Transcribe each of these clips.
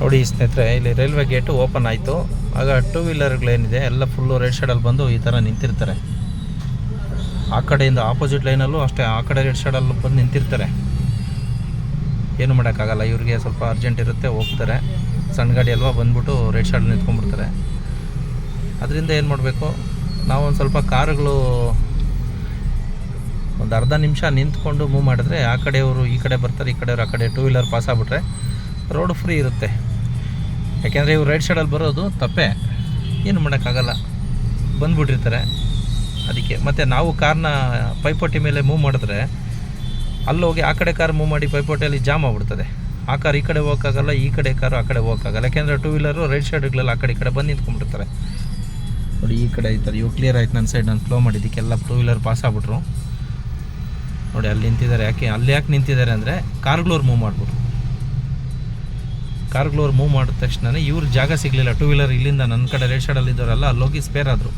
ನೋಡಿ ಸ್ನೇಹಿತರೆ, ಇಲ್ಲಿ ರೈಲ್ವೆ ಗೇಟು ಓಪನ್ ಆಯಿತು. ಆಗ ಟೂ ವೀಲರ್ಗಳೇನಿದೆ ಎಲ್ಲ ಫುಲ್ಲು ರೆಡ್ ಸೈಡಲ್ಲಿ ಬಂದು ಈ ಥರ ನಿಂತಿರ್ತಾರೆ. ಆ ಕಡೆಯಿಂದ ಆಪೋಸಿಟ್ ಲೈನಲ್ಲೂ ಅಷ್ಟೇ, ಆ ಕಡೆ ರೆಡ್ ಶೆಡಲ್ಲಿ ಬಂದು ನಿಂತಿರ್ತಾರೆ. ಏನು ಮಾಡೋಕ್ಕಾಗಲ್ಲ, ಇವ್ರಿಗೆ ಸ್ವಲ್ಪ ಅರ್ಜೆಂಟ್ ಇರುತ್ತೆ, ಹೋಗ್ತಾರೆ. ಸಣ್ಣ ಗಾಡಿ ಅಲ್ವಾ, ಬಂದ್ಬಿಟ್ಟು ರೆಡ್ ಸೈಡಲ್ಲಿ ನಿಂತ್ಕೊಂಡ್ಬಿಡ್ತಾರೆ. ಅದರಿಂದ ಏನು ಮಾಡಬೇಕು ನಾವೊಂದು ಸ್ವಲ್ಪ ಕಾರುಗಳು ಒಂದು ಅರ್ಧ ನಿಮಿಷ ನಿಂತ್ಕೊಂಡು ಮೂವ್ ಮಾಡಿದ್ರೆ, ಆ ಕಡೆಯವರು ಈ ಕಡೆ ಬರ್ತಾರೆ, ಈ ಕಡೆಯವರು ಆ ಕಡೆ ಟೂ ವೀಲರ್ ಪಾಸ್ ಆಗ್ಬಿಟ್ರೆ ರೋಡ್ ಫ್ರೀ ಇರುತ್ತೆ. ಯಾಕೆಂದರೆ ಇವ್ರು ರೈಟ್ ಸೈಡಲ್ಲಿ ಬರೋದು ತಪ್ಪೆ. ಏನು ಮಾಡೋಕ್ಕಾಗಲ್ಲ. ಬಂದುಬಿಟ್ಟಿರ್ತಾರೆ. ಅದಕ್ಕೆ ಮತ್ತು ನಾವು ಕಾರ್ನ ಪೈಪೋಟಿ ಮೇಲೆ ಮೂವ್ ಮಾಡಿದ್ರೆ ಅಲ್ಲೋಗಿ ಆ ಕಡೆ ಕಾರ್ ಮೂವ್ ಮಾಡಿ ಪೈಪೋಟಿಯಲ್ಲಿ ಜಾಮ್ ಆಗ್ಬಿಡ್ತದೆ. ಆ ಕಾರ್ ಈ ಕಡೆ ಹೋಗೋಕ್ಕಾಗಲ್ಲ, ಈ ಕಡೆ ಕಾರು ಆ ಕಡೆ ಹೋಗೋಕ್ಕಾಗಲ್ಲ. ಯಾಕೆಂದರೆ ಟೂ ವೀಲರು ರೈಟ್ ಸೈಡ್ಗಳೆಲ್ಲ ಆ ಕಡೆ ಈ ಕಡೆ ಬಂದು ನಿಂತ್ಕೊಂಡ್ಬಿಡ್ತಾರೆ. ನೋಡಿ ಈ ಕಡೆ ಐತಾರೆ ಇವು ಕ್ಲಿಯರ್ ಆಯ್ತು ನನ್ನ ಸೈಡ್ ನಾನು ಫ್ಲೋ ಮಾಡಿದ್ದಕ್ಕೆಲ್ಲ ಟೂ ವೀಲರ್ ಪಾಸ್ ಆಗ್ಬಿಟ್ರು. ನೋಡಿ ಅಲ್ಲಿ ನಿಂತಿದ್ದಾರೆ. ಯಾಕೆ, ಅಲ್ಲಿ ಯಾಕೆ ನಿಂತಿದ್ದಾರೆ ಅಂದರೆ ಕಾರ್ಗಳವ್ರು ಮೂವ್ ಮಾಡ್ಬಿಟ್ರು. ಕಾರ್ಗಳವ್ರು ಮೂವ್ ಮಾಡಿದ ತಕ್ಷಣನೇ ಇವ್ರ ಜಾಗ ಸಿಗಲಿಲ್ಲ. ಟೂ ವೀಲರ್ ಇಲ್ಲಿಂದ ನನ್ನ ಕಡೆ ರೇಟ್ ಸೈಡಲ್ಲಿ ಇದ್ದವರೆಲ್ಲ ಅಲ್ಲೋಗಿ ಸ್ಪೇರ್ ಆದರು.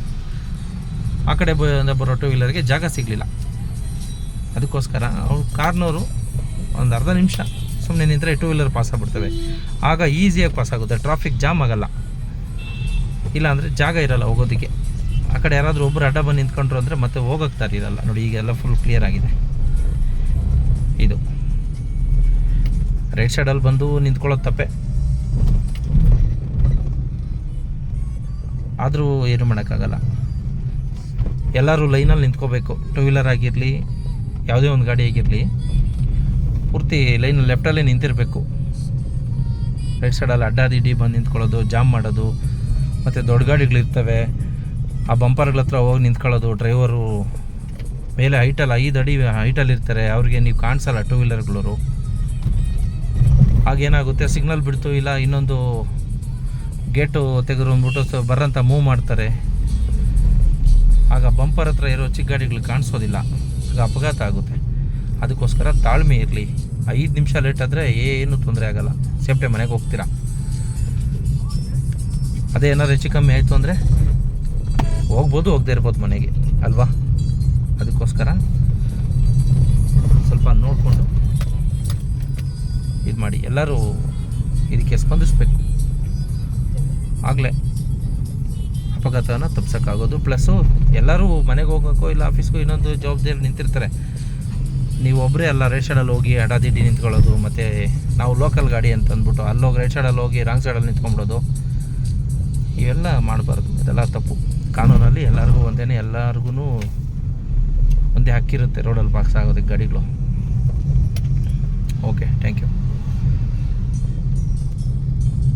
ಆ ಕಡೆ ಬರೋ ಟೂ ವೀಲರ್ಗೆ ಜಾಗ ಸಿಗಲಿಲ್ಲ. ಅದಕ್ಕೋಸ್ಕರ ಅವ್ರು ಕಾರ್ನವರು ಒಂದು ಅರ್ಧ ನಿಮಿಷ ಸುಮ್ಮನೆ ನಿಂತರೆ ಟೂ ವೀಲರ್ ಪಾಸ್ ಆಗ್ಬಿಡ್ತವೆ. ಆಗ ಈಸಿಯಾಗಿ ಪಾಸ್ ಆಗುತ್ತೆ. ಟ್ರಾಫಿಕ್ ಜಾಮ್ ಆಗಲ್ಲ. ಇಲ್ಲ ಅಂದರೆ ಜಾಗ ಇರಲ್ಲ ಹೋಗೋದಕ್ಕೆ. ಆ ಕಡೆ ಯಾರಾದರೂ ಒಬ್ಬರು ಅಡ್ಡ ಬಂದು ನಿಂತ್ಕೊಂಡ್ರು ಅಂದರೆ ಮತ್ತೆ ಹೋಗೋಕ್ಕೆ ದಾರಿ ಇರಲ್ಲ. ನೋಡಿ, ಈಗೆಲ್ಲ ಫುಲ್ ಕ್ಲಿಯರ್ ಆಗಿದೆ. ಇದು. ರೈಟ್ ಸೈಡಲ್ಲಿ ಬಂದು ನಿಂತ್ಕೊಳ್ಳೋದು ತಪ್ಪೆ. ಆದರೂ ಏನು ಮಾಡೋಕ್ಕಾಗಲ್ಲ. ಎಲ್ಲರೂ ಲೈನಲ್ಲಿ ನಿಂತ್ಕೋಬೇಕು. ಟೂ ವೀಲರ್ ಆಗಿರಲಿ, ಯಾವುದೇ ಒಂದು ಗಾಡಿ ಆಗಿರಲಿ, ಪೂರ್ತಿ ಲೈನ್ ಲೆಫ್ಟಲ್ಲೇ ನಿಂತಿರಬೇಕು. ರೈಟ್ ಸೈಡಲ್ಲಿ ಅಡ್ಡಾದಿಡ್ಡಿ ಬಂದು ನಿಂತ್ಕೊಳ್ಳೋದು ಜಾಮ್ ಮಾಡೋದು, ಮತ್ತು ದೊಡ್ಡ ಗಾಡಿಗಳಿರ್ತವೆ ಆ ಬಂಪರ್ಗಳ ಹತ್ರ ಹೋಗಿ ನಿಂತ್ಕೊಳ್ಳೋದು ಡ್ರೈವರು ಮೇಲೆ ಹೈಟಲ್ಲಿ ಐದು ಅಡಿ ಹೈಟಲ್ಲಿ ಇರ್ತಾರೆ. ಅವ್ರಿಗೆ ನೀವು ಕಾಣಿಸಲ್ಲ ಟೂ ವೀಲರ್ಗಳವರು ಆಗೇನಾಗುತ್ತೆ ಸಿಗ್ನಲ್ ಬಿಡ್ತು, ಇಲ್ಲ ಇನ್ನೊಂದು ಗೇಟು ತೆಗೆದು ಅಂದ್ಬಿಟ್ಟು ಬರಂತ ಮೂವ್ ಮಾಡ್ತಾರೆ. ಆಗ ಬಂಪರ್ ಹತ್ರ ಇರೋ ಚಿಕ್ಕ ಗಾಡಿಗಳು ಕಾಣಿಸೋದಿಲ್ಲ. ಆಗ ಅಪಘಾತ ಆಗುತ್ತೆ. ಅದಕ್ಕೋಸ್ಕರ ತಾಳ್ಮೆ ಇರಲಿ. ಐದು ನಿಮಿಷ ಲೇಟ್ ಆದರೆ ಏನು ತೊಂದರೆ ಆಗಲ್ಲ. ಸೇಫ್ಟಿ ಮನೆಗೆ ಹೋಗ್ತೀರಾ? ಅದೇ ಏನಾದ್ರು ಹೆಚ್ಚು ಕಮ್ಮಿ ಆಯಿತು ಅಂದರೆ ಹೋಗ್ಬೋದು, ಹೋಗದೆ ಇರ್ಬೋದು ಮನೆಗೆ, ಅಲ್ವಾ? ಅದಕ್ಕೋಸ್ಕರ ಸ್ವಲ್ಪ ನೋಡಿಕೊಂಡು ಇದು ಮಾಡಿ ಎಲ್ಲರೂ ಇದಕ್ಕೆ ಸ್ಪಂದಿಸ್ಬೇಕು. ಆಗಲೇ ಅಪಘಾತವನ್ನು ತಪ್ಪಿಸೋಕ್ಕಾಗೋದು ಪ್ಲಸ್ಸು ಎಲ್ಲರೂ ಮನೆಗೆ ಹೋಗೋಕ್ಕೋ ಇಲ್ಲ ಆಫೀಸ್ಗೂ ಇನ್ನೊಂದು ಜವಾಬ್ದಾರಿ ನಿಂತಿರ್ತಾರೆ. ನೀವು ಒಬ್ಬರೇ ಅಲ್ಲ ರೈಟ್ ಸೈಡಲ್ಲಿ ಹೋಗಿ ಅಡಾದಿಡ್ಡಿ ನಿಂತ್ಕೊಳ್ಳೋದು, ಮತ್ತು ನಾವು ಲೋಕಲ್ ಗಾಡಿ ಅಂತ ಅಂದ್ಬಿಟ್ಟು ಅಲ್ಲೋಗಿ ರೈಟ್ ಸೈಡಲ್ಲಿ ಹೋಗಿ ರಾಂಗ್ ಸೈಡಲ್ಲಿ ನಿಂತ್ಕೊಂಬಿಡೋದು. ಇವೆಲ್ಲ ಮಾಡಬಾರ್ದು. ಇದೆಲ್ಲ ತಪ್ಪು. ಕಾನೂನಲ್ಲಿ ಎಲ್ಲರಿಗೂ ಒಂದೇ ಎಲ್ಲರಿಗೂ ಒಂದೇ ಹಕ್ಕಿರುತ್ತೆ ರೋಡಲ್ಲಿ ಬಾಕ್ಸ್ ಆಗೋದಕ್ಕೆ ಗಾಡಿಗಳು. Okay thank you